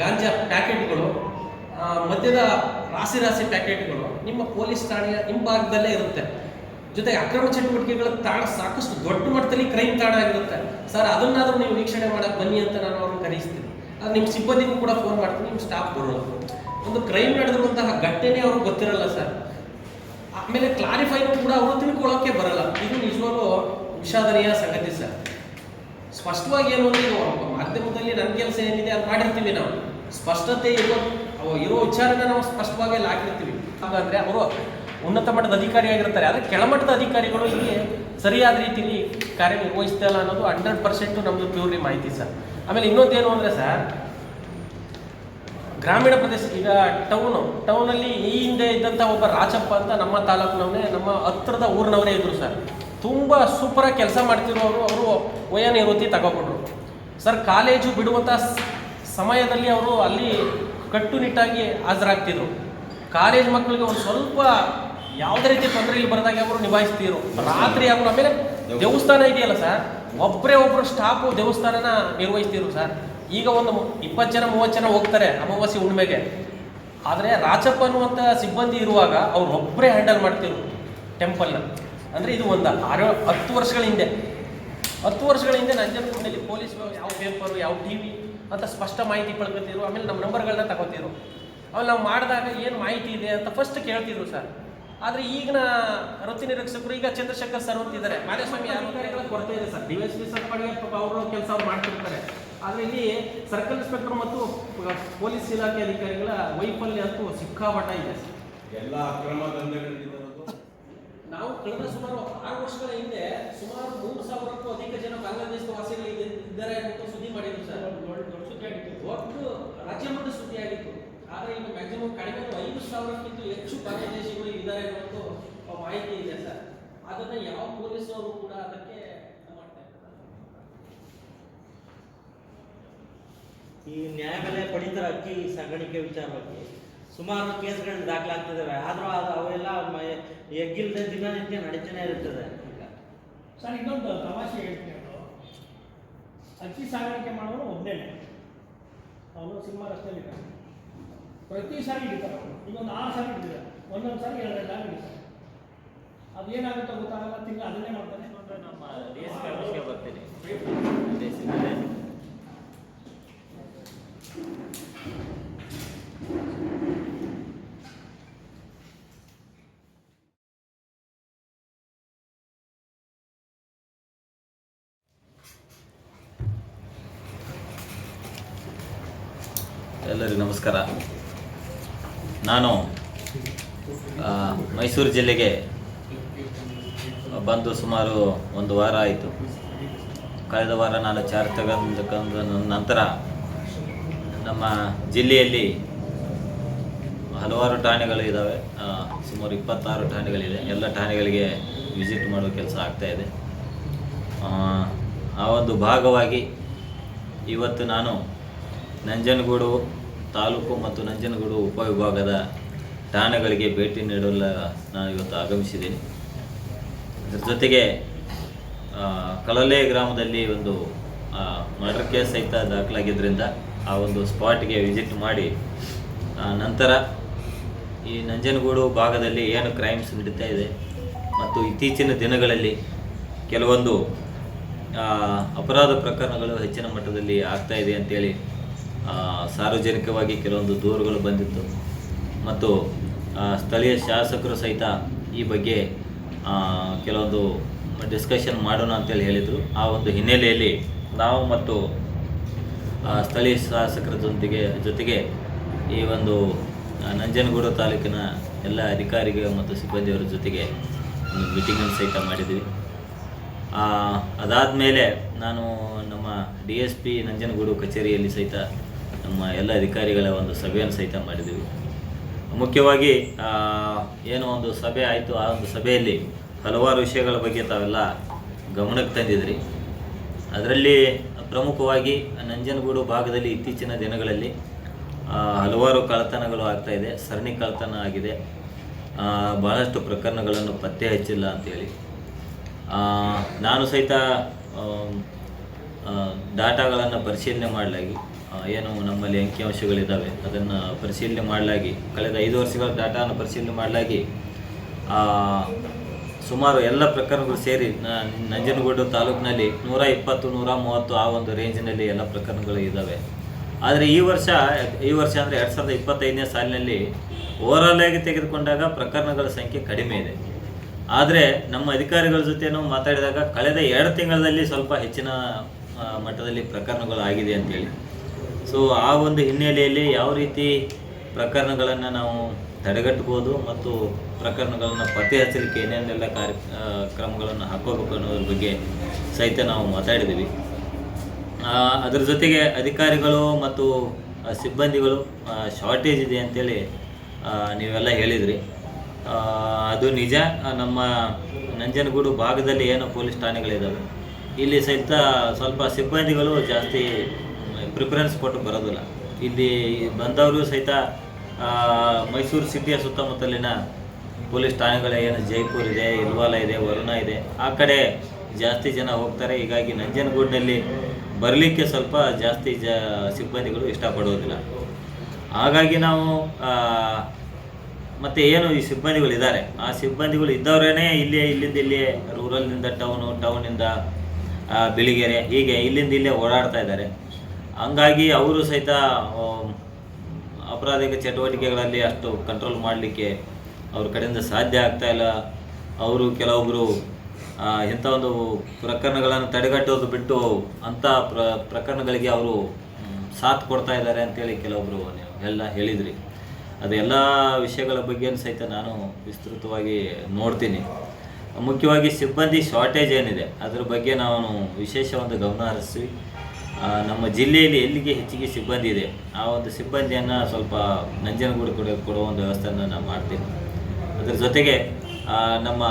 ಗಾಂಜಾ ಪ್ಯಾಕೆಟ್ಗಳು ಮದ್ಯದ ರಾಶಿ ರಾಶಿ ಪ್ಯಾಕೆಟ್ಗಳು ನಿಮ್ಮ ಪೊಲೀಸ್ ಠಾಣೆಯ ಹಿಂಭಾಗದಲ್ಲೇ ಇರುತ್ತೆ. ಜೊತೆಗೆ ಅಕ್ರಮ ಚಟುವಟಿಕೆಗಳ ತಾಣ ಸಾಕಷ್ಟು ದೊಡ್ಡ ಮಟ್ಟದಲ್ಲಿ ಕ್ರೈಮ್ ತಾಣ ಆಗಿರುತ್ತೆ ಸರ್, ಅದನ್ನಾದರೂ ನೀವು ವೀಕ್ಷಣೆ ಮಾಡಕ್ಕೆ ಬನ್ನಿ ಅಂತ ನಾನು ಅವ್ರನ್ನ ಕರೆಯಿಸ್ತೀನಿ. ಅದು ನಿಮ್ಮ ಸಿಬ್ಬಂದಿಗೂ ಕೂಡ ಫೋನ್ ಮಾಡ್ತೀನಿ ನಿಮ್ಮ ಸ್ಟಾಫ್ ಬರೋದು ಒಂದು ಕ್ರೈಮ್ ನಡೆದಿರುವಂತಹ ಘಟನೆ ಅವ್ರಿಗೆ ಗೊತ್ತಿರಲ್ಲ ಸರ್. ಆಮೇಲೆ ಕ್ಲಾರಿಫೈ ಕೂಡ ಅವರು ತಿಳ್ಕೊಳ್ಳೋಕೆ ಬರಲ್ಲ. ಇದು ನಿಜವಾಗ್ಲೂ ವಿಷಾದನೀಯ ಸಂಗತಿ ಸರ್. ಸ್ಪಷ್ಟವಾಗಿ ಏನು ಅಂದ್ರೆ ಮಾಧ್ಯಮದಲ್ಲಿ ನನ್ನ ಕೆಲಸ ಏನಿದೆ ಅದು ಮಾಡಿರ್ತೀವಿ ನಾವು. ಸ್ಪಷ್ಟತೆ ಇರೋ ಇರೋ ವಿಚಾರನ ನಾವು ಸ್ಪಷ್ಟವಾಗಿ ಅಲ್ಲಿ ಹಾಕಿರ್ತೀವಿ. ಹಾಗಂದ್ರೆ ಅವರು ಉನ್ನತ ಮಟ್ಟದ ಅಧಿಕಾರಿಯಾಗಿರ್ತಾರೆ ಆದರೆ ಕೆಳಮಟ್ಟದ ಅಧಿಕಾರಿಗಳು ಇಲ್ಲಿ ಸರಿಯಾದ ರೀತಿಯಲ್ಲಿ ಕಾರ್ಯನಿರ್ವಹಿಸ್ತಾ ಇಲ್ಲ ಅನ್ನೋದು ಹಂಡ್ರೆಡ್ ಪರ್ಸೆಂಟು ನಮ್ಮದು ಪ್ಯೂರ್ಲಿ ಮಾಹಿತಿ ಸರ್. ಆಮೇಲೆ ಇನ್ನೊಂದೇನು ಅಂದರೆ ಸರ್, ಗ್ರಾಮೀಣ ಪ್ರದೇಶ, ಈಗ ಟೌನು ಟೌನಲ್ಲಿ ಈ ಹಿಂದೆ ಇದ್ದಂಥ ಒಬ್ಬ ರಾಜಪ್ಪ ಅಂತ ನಮ್ಮ ತಾಲೂಕಿನವನೇ, ನಮ್ಮ ಹತ್ರದ ಊರಿನವರೇ ಇದ್ದರು ಸರ್. ತುಂಬ ಸೂಪರಾಗಿ ಕೆಲಸ ಮಾಡ್ತಿರೋರು ಅವರು ವಯ ನಿವೃತ್ತಿ ತಗೊಬಿಟ್ರು ಸರ್, ಕಾಲೇಜು ಬಿಡುವಂಥ ಸಮಯದಲ್ಲಿ ಅವರು ಅಲ್ಲಿ ಕಟ್ಟುನಿಟ್ಟಾಗಿ ಹಾಜರಾಗ್ತಿದ್ರು. ಕಾಲೇಜ್ ಮಕ್ಕಳಿಗೆ ಒಂದು ಸ್ವಲ್ಪ ಯಾವುದೇ ರೀತಿ ತೊಂದರೆ ಇಲ್ಲಿ ಬರದಾಗ ಅವರು ನಿಭಾಯಿಸ್ತೀರು. ರಾತ್ರಿ ಅವರು ಆಮೇಲೆ ದೇವಸ್ಥಾನ ಇದೆಯಲ್ಲ ಸರ್ ಒಬ್ಬರೇ ಒಬ್ಬರು ಸ್ಟಾಫು ದೇವಸ್ಥಾನನ ನಿರ್ವಹಿಸ್ತೀರು ಸರ್ ಈಗ ಒಂದು ಇಪ್ಪತ್ತು ಜನ, ಮೂವತ್ತು ಜನ ಹೋಗ್ತಾರೆ ಅಮಾವಾಸ್ಯೆ ಹುಣ್ಣಿಮೆಗೆ ಆದರೆ ರಾಚಪ್ಪ ಅನ್ನುವಂಥ ಸಿಬ್ಬಂದಿ ಇರುವಾಗ ಅವ್ರು ಒಬ್ಬರೇ ಹ್ಯಾಂಡಲ್ ಮಾಡ್ತಿರು ಟೆಂಪಲ್ನ ಅಂದರೆ ಇದು ಒಂದು ಆರು, ಹತ್ತು ವರ್ಷಗಳ ಹಿಂದೆ. ಹತ್ತು ವರ್ಷಗಳ ಹಿಂದೆ ನಂಜನಗೂಡಿನಲ್ಲಿ ಪೊಲೀಸ್ ಯಾವ ಪೇಪರು ಯಾವ ಟಿ ವಿ ಅಂತ ಸ್ಪಷ್ಟ ಮಾಹಿತಿ ಪಡ್ಕೊತಿದ್ರು. ಆಮೇಲೆ ನಮ್ಮ ನಂಬರ್ಗಳನ್ನ ತಗೋತಿದ್ರು. ಆಮೇಲೆ ನಾವು ಮಾಡಿದಾಗ ಏನು ಮಾಹಿತಿ ಇದೆ ಅಂತ ಫಸ್ಟ್ ಕೇಳ್ತಿದ್ರು ಸರ್ ಆದರೆ ಈಗಿನ ವೃತ್ತಿ ನಿರೀಕ್ಷಕರು ಈಗ ಚಂದ್ರಶೇಖರ್ ಸರ್ ಅಂತಿದ್ದಾರೆ ಮಾದೇಸ್ವಾಮಿ ಅಧಿಕಾರಿಗಳ ಕೊರತೆ ಇದೆ sir D S P sir ಪಡೆಯ ಅವರು ಕೆಲಸ ಅವ್ರು ಮಾಡ್ತಿರ್ತಾರೆ. ಆದರೆ ಇಲ್ಲಿ ಸರ್ಕಲ್ ಇನ್ಸ್ಪೆಕ್ಟರ್ ಮತ್ತು ಪೊಲೀಸ್ ಇಲಾಖೆ ಅಧಿಕಾರಿಗಳ ವೈಫಲ್ಯ ಅಂತೂ ಸಿಕ್ಕಾಪಟ್ಟ ಇದೆ ಸರ್ ಎಲ್ಲ ಅಕ್ರಮ ನಾವು ಕಳೆದ ಸುಮಾರು ಆರು ವರ್ಷಗಳ ಹಿಂದೆ ಸುಮಾರು ಮೂರು ಸಾವಿರಕ್ಕೂ ಅಧಿಕ ಜನ ಬಾಂಗ್ಲಾದೇಶದ ವಾಸಿಗಳು ಇದೆ- ಇದ್ದಾರೆ ಅಂತ ಸುದ್ದಿ ಮಾಡಿದ್ರು ಸರ್ ದೊಡ್ಡ ರಾಜ್ಯ ಆಗಿತ್ತು ಕಡಿಮೆ ಅಂದ್ರೆ ಐದು ಸಾವಿರಕ್ಕಿಂತ ಹೆಚ್ಚು ಬಾಂಗ್ಲಾದೇಶಿಗಳು ಇದ್ದಾರೆ ಅನ್ನೋದು ಮಾಹಿತಿ ಇದೆ ಸರ್. ಅದನ್ನ ಯಾವ ಪೊಲೀಸರು ಕೂಡ ಅದಕ್ಕೆ ಈ ನ್ಯಾಯಾಲಯ ಪಡಿತರ ಅಕ್ಕಿ ಸಾಗಾಣಿಕೆ ವಿಚಾರವಾಗಿ ಸುಮಾರು ಕೇಸ್ಗಳು ದಾಖಲಾಗ್ತಿದ್ದಾವೆ ಆದರೂ ಅದು ಅವೆಲ್ಲ ಎಗ್ಗಿಲ್ಲದೆ ಎಗ್ಗಿಲ್ದೆ ದಿನನಿತ್ಯ ನಡೀತಾನೆ ಇರುತ್ತದೆ ಸರ್ ಇನ್ನೊಂದು ತಮಾಷೆ ಹೇಳ್ತೀನಿ ಅಕ್ಕಿ ಸಾಗಾಣಿಕೆ ಮಾಡೋರು ಒಬ್ಬನೇ ಅವನು ಸಿನಿಮಾ ರಸ್ತೆಯಲ್ಲಿ ಪ್ರತಿ ಸಾರಿ ಹಿಡಿತಾರೆ ಈಗ ಒಂದು ಆರು ಸಾರಿ ಹಿಡಿದಿದೆ. ಒಂದೊಂದು ಸಾರಿ ಎರಡು ಸಾರಿ ಹಿಡಿತಾರೆ. ಅದು ಏನಾಗುತ್ತೋ ಗೊತ್ತಾಗಲ್ಲ. ತಿಂಗಳು ಅದನ್ನೇ ಮಾಡ್ತಾನೆ ನಮ್ಮ ಆಫೀಸ್ಗೆ ಬರ್ತೀನಿ. ಎಲ್ಲರಿಗೂ ನಮಸ್ಕಾರ. ನಾನು ಮೈಸೂರು ಜಿಲ್ಲೆಗೆ ಬಂದು ಸುಮಾರು ಒಂದು ವಾರ ಆಯಿತು. ಕಳೆದ ವಾರ ನಾನು ಚಾರ್ಜ್ ತಗೊಂಡ ನಂತರ ನಮ್ಮ ಜಿಲ್ಲೆಯಲ್ಲಿ ಹಲವಾರು ಠಾಣೆಗಳು ಇದ್ದಾವೆ ಸುಮಾರು ಇಪ್ಪತ್ತಾರು ಠಾಣೆಗಳಿದೆ. ಎಲ್ಲ ಠಾಣೆಗಳಿಗೆ ವಿಸಿಟ್ ಮಾಡೋ ಕೆಲಸ ಆಗ್ತಾಯಿದೆ ಆ ಒಂದು ಭಾಗವಾಗಿ ಇವತ್ತು ನಾನು ನಂಜನಗೂಡು ತಾಲೂಕು ಮತ್ತು ನಂಜನಗೂಡು ಉಪವಿಭಾಗದ ಠಾಣೆಗಳಿಗೆ ಭೇಟಿ ನೀಡಲು ನಾನು ಇವತ್ತು ಆಗಮಿಸಿದ್ದೀನಿ. ಅದರ ಜೊತೆಗೆ ಕಳಲೆ ಗ್ರಾಮದಲ್ಲಿ ಒಂದು ಮರ್ಡರ್ ಕೇಸ್ ಸಹಿತ ದಾಖಲಾಗಿದ್ದರಿಂದ ಆ ಒಂದು ಸ್ಪಾಟ್ಗೆ ವಿಸಿಟ್ ಮಾಡಿ ನಂತರ ಈ ನಂಜನಗೂಡು ಭಾಗದಲ್ಲಿ ಏನು ಕ್ರೈಮ್ಸ್ ನಡೀತಾ ಇದೆ ಮತ್ತು ಇತ್ತೀಚಿನ ದಿನಗಳಲ್ಲಿ ಕೆಲವೊಂದು ಅಪರಾಧ ಪ್ರಕರಣಗಳು ಹೆಚ್ಚಿನ ಮಟ್ಟದಲ್ಲಿ ಆಗ್ತಾ ಇದೆ ಅಂತೇಳಿ ಸಾರ್ವಜನಿಕವಾಗಿ ಕೆಲವೊಂದು ದೂರುಗಳು ಬಂದಿತ್ತು. ಮತ್ತು ಸ್ಥಳೀಯ ಶಾಸಕರು ಸಹಿತ ಈ ಬಗ್ಗೆ ಕೆಲವೊಂದು ಡಿಸ್ಕಷನ್ ಮಾಡೋಣ ಅಂತೇಳಿ ಹೇಳಿದರು. ಆ ಒಂದು ಹಿನ್ನೆಲೆಯಲ್ಲಿ ನಾವು ಮತ್ತು ಸ್ಥಳೀಯ ಶಾಸಕರ ಜೊತೆಗೆ ಜೊತೆಗೆ ಈ ಒಂದು ನಂಜನಗೂಡು ತಾಲೂಕಿನ ಎಲ್ಲ ಅಧಿಕಾರಿಗಳು ಮತ್ತು ಸಿಬ್ಬಂದಿಯವರ ಜೊತೆಗೆ ಒಂದು ಮೀಟಿಂಗನ್ನು ಸಹಿತ ಮಾಡಿದ್ವಿ. ಅದಾದ ಮೇಲೆ ನಾನು ನಮ್ಮ ಡಿ ಎಸ್ ಪಿ ನಂಜನಗೂಡು ಕಚೇರಿಯಲ್ಲಿ ಸಹಿತ ನಮ್ಮ ಎಲ್ಲ ಅಧಿಕಾರಿಗಳ ಒಂದು ಸಭೆಯನ್ನು ಸಹಿತ ಮಾಡಿದ್ದೀವಿ. ಮುಖ್ಯವಾಗಿ ಏನು ಒಂದು ಸಭೆ ಆಯಿತು. ಆ ಒಂದು ಸಭೆಯಲ್ಲಿ ಹಲವಾರು ವಿಷಯಗಳ ಬಗ್ಗೆ ತಾವೆಲ್ಲ ಗಮನಕ್ಕೆ ತಂದಿದ್ರಿ. ಅದರಲ್ಲಿ ಪ್ರಮುಖವಾಗಿ ನಂಜನಗೂಡು ಭಾಗದಲ್ಲಿ ಇತ್ತೀಚಿನ ದಿನಗಳಲ್ಲಿ ಹಲವಾರು ಕಳ್ಳತನಗಳು ಆಗ್ತಾ ಇದೆ. ಸರಣಿ ಕಳ್ಳತನ ಆಗಿದೆ. ಭಾಳಷ್ಟು ಪ್ರಕರಣಗಳನ್ನು ಪತ್ತೆ ಹಚ್ಚಿಲ್ಲ ಅಂತೇಳಿ ಆ, ನಾನು ಸಹಿತ ಡಾಟಾಗಳನ್ನು ಪರಿಶೀಲನೆ ಮಾಡಲಾಗಿ ಏನು ನಮ್ಮಲ್ಲಿ ಅಂಕಿಅಂಶಗಳಿದ್ದಾವೆ ಅದನ್ನು ಪರಿಶೀಲನೆ ಮಾಡಲಾಗಿ, ಕಳೆದ ಐದು ವರ್ಷಗಳ ಡಾಟಾನ ಪರಿಶೀಲನೆ ಮಾಡಲಾಗಿ ಸುಮಾರು ಎಲ್ಲ ಪ್ರಕರಣಗಳು ಸೇರಿ ನಂಜನಗೂಡು ತಾಲೂಕಿನಲ್ಲಿ ನೂರ ಇಪ್ಪತ್ತು, ನೂರ ಮೂವತ್ತು ಆ ಒಂದು ರೇಂಜ್ನಲ್ಲಿ ಎಲ್ಲ ಪ್ರಕರಣಗಳು ಇದ್ದಾವೆ ಆದರೆ ಈ ವರ್ಷ ಈ ವರ್ಷ ಅಂದರೆ ಎರಡು ಸಾವಿರದ ಇಪ್ಪತ್ತೈದನೇ ಸಾಲಿನಲ್ಲಿ ಓವರಾಲ್ ಆಗಿ ತೆಗೆದುಕೊಂಡಾಗ ಪ್ರಕರಣಗಳ ಸಂಖ್ಯೆ ಕಡಿಮೆ ಇದೆ. ಆದರೆ ನಮ್ಮ ಅಧಿಕಾರಿಗಳ ಜೊತೆ ನಾವು ಮಾತಾಡಿದಾಗ ಕಳೆದ ಎರಡು ತಿಂಗಳಲ್ಲಿ ಸ್ವಲ್ಪ ಹೆಚ್ಚಿನ ಮಟ್ಟದಲ್ಲಿ ಪ್ರಕರಣಗಳು ಆಗಿದೆ ಅಂತೇಳಿ. ಸೊ ಆ ಒಂದು ಹಿನ್ನೆಲೆಯಲ್ಲಿ ಯಾವ ರೀತಿ ಪ್ರಕರಣಗಳನ್ನು ನಾವು ತಡೆಗಟ್ಟಬೋದು ಮತ್ತು ಪ್ರಕರಣಗಳನ್ನು ಪತ್ತೆ ಹಚ್ಚಲಿಕ್ಕೆ ಏನೇನೆಲ್ಲ ಕಾರ್ಯ ಕ್ರಮಗಳನ್ನು ಹಾಕೋಬೇಕು ಅನ್ನೋದ್ರ ಬಗ್ಗೆ ಸಹಿತ ನಾವು ಮಾತಾಡಿದ್ದೀವಿ. ಅದರ ಜೊತೆಗೆ ಅಧಿಕಾರಿಗಳು ಮತ್ತು ಸಿಬ್ಬಂದಿಗಳು ಶಾರ್ಟೇಜ್ ಇದೆ ಅಂತೇಳಿ ನೀವೆಲ್ಲ ಹೇಳಿದ್ರಿ. ಅದು ನಿಜ. ನಮ್ಮ ನಂಜನಗೂಡು ಭಾಗದಲ್ಲಿ ಏನು ಪೊಲೀಸ್ ಠಾಣೆಗಳಿದ್ದಾವೆ ಇಲ್ಲಿ ಸಹಿತ ಸ್ವಲ್ಪ ಸಿಬ್ಬಂದಿಗಳು ಜಾಸ್ತಿ ಪ್ರಿಫರೆನ್ಸ್ ಕೊಟ್ಟು ಬರೋದಿಲ್ಲ. ಇಲ್ಲಿ ಬಂದವರು ಸಹಿತ ಮೈಸೂರು ಸಿಟಿಯ ಸುತ್ತಮುತ್ತಲಿನ ಪೊಲೀಸ್ ಠಾಣೆಗಳ, ಏನು ಜೈಪುರ್ ಇದೆ, ಇಲ್ವಾಲ ಇದೆ, ವರುಣ ಇದೆ, ಆ ಕಡೆ ಜಾಸ್ತಿ ಜನ ಹೋಗ್ತಾರೆ. ಹೀಗಾಗಿ ನಂಜನಗೂಡಿನಲ್ಲಿ ಬರಲಿಕ್ಕೆ ಸ್ವಲ್ಪ ಜಾಸ್ತಿ ಜ, ಸಿಬ್ಬಂದಿಗಳು ಇಷ್ಟಪಡೋದಿಲ್ಲ ಹಾಗಾಗಿ ನಾವು ಮತ್ತು ಏನು ಈ ಸಿಬ್ಬಂದಿಗಳು ಇದ್ದಾರೆ ಆ ಸಿಬ್ಬಂದಿಗಳು ಇದ್ದವರೇನೆ ಇಲ್ಲಿ ಇಲ್ಲಿಂದ ಇಲ್ಲಿ ರೂರಲ್ನಿಂದ ಟೌನು ಟೌನಿಂದ ಬಿಳಿಗೆರೆ, ಹೀಗೆ ಇಲ್ಲಿಂದ ಇಲ್ಲೇ ಓಡಾಡ್ತಾ ಇದ್ದಾರೆ. ಹಂಗಾಗಿ ಅವರು ಸಹಿತ ಅಪರಾಧಿಕ ಚಟುವಟಿಕೆಗಳಲ್ಲಿ ಅಷ್ಟು ಕಂಟ್ರೋಲ್ ಮಾಡಲಿಕ್ಕೆ ಅವ್ರ ಕಡೆಯಿಂದ ಸಾಧ್ಯ ಆಗ್ತಾ ಇಲ್ಲ. ಅವರು ಕೆಲವೊಬ್ಬರು ಇಂಥ ಒಂದು ಪ್ರಕರಣಗಳನ್ನು ತಡೆಗಟ್ಟೋದು ಬಿಟ್ಟು ಅಂಥ ಪ್ರ ಪ್ರಕರಣಗಳಿಗೆ ಅವರು ಸಾಥ್ ಕೊಡ್ತಾ ಇದ್ದಾರೆ ಅಂತೇಳಿ ಕೆಲವೊಬ್ಬರು ಎಲ್ಲ ಹೇಳಿದ್ರಿ. ಅದೆಲ್ಲ ವಿಷಯಗಳ ಬಗ್ಗೆ ಸಹಿತ ನಾನು ವಿಸ್ತೃತವಾಗಿ ನೋಡ್ತೀನಿ. ಮುಖ್ಯವಾಗಿ ಸಿಬ್ಬಂದಿ ಶಾರ್ಟೇಜ್ ಏನಿದೆ ಅದ್ರ ಬಗ್ಗೆ ನಾನು ವಿಶೇಷ ಒಂದು ಗಮನ ಹರಿಸ್ತೀವಿ ಆ, ನಮ್ಮ ಜಿಲ್ಲೆಯಲ್ಲಿ ಎಲ್ಲಿಗೆ ಹೆಚ್ಚಿಗೆ ಸಿಬ್ಬಂದಿ ಇದೆ? ಆ ಒಂದು ಸಿಬ್ಬಂದಿಯನ್ನು ಸ್ವಲ್ಪ ನಂಜನಗೂಡು ಕೊಡ ಕೊಡುವ ಒಂದು ವ್ಯವಸ್ಥೆಯನ್ನು ನಾವು ಮಾಡ್ತೀವಿ. ಅದರ ಜೊತೆಗೆ ನಮ್ಮ